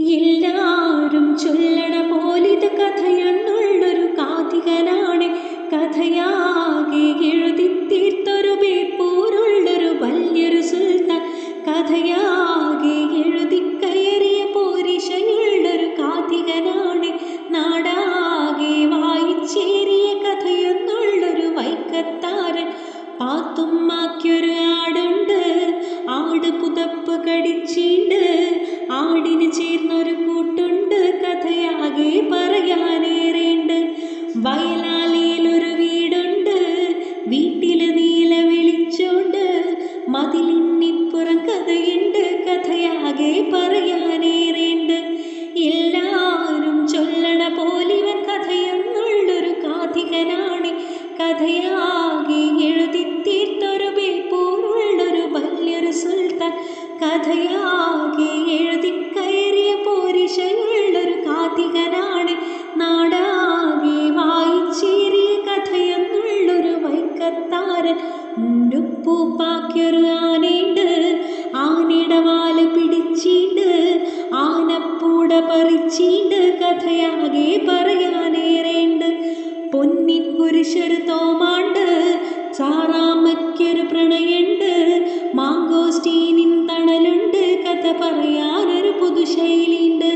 എല്ലാരും ചൊല്ലണ പോലിത് കഥയെന്നുള്ളൊരു കാതികനാണ്. കഥയാകെ എഴുതി തീർത്തൊരു ബേപ്പൂരുള്ളൊരു വലിയൊരു സുൽത്താൻ. കഥയാകെ എഴുതി കയറിയ പോരിശനുള്ളൊരു കാതികനാണ്. നാടാകെ വായിച്ചേറിയ കഥയെന്നുള്ളൊരു വൈക്കത്താരൻ. പാത്തുമ്മാക്കൊരു കഥയാകെ പറയാനേറേണ്ട് എല്ലാവരും ചൊല്ലണ പോലിവൻ കഥയെന്നുള്ളൊരു കാഥികനാണ് കഥയാകെ എഴുതി തീർത്തൊരു ബേപ്പൂരുള്ളൊരു വലിയൊരു സുൽത്താൻ. കഥയാകെ എഴുതി കയറിയ പോരിശയുള്ളൊരു കാഥികനാണ് നാടാകെ വായിച്ചേറിയ കഥയെന്നുള്ളൊരു വൈക്കത്താരൻ. ഉപ്പൂപ്പാക്കൊരു ആനയുണ്ട് കൂട പറിച്ചീണ്ട് കഥയാകെ പറയാനേറേണ്ട് പൊന്നിൻ പുരുഷര് തോമാണ്ട് ചാറാമ്മയ്ക്കൊരു പ്രണയുണ്ട് മാങ്കോസ്റ്റീനിൻ തണലുണ്ട് കഥ പറയാനൊരു പുതുശൈലിയുണ്ട്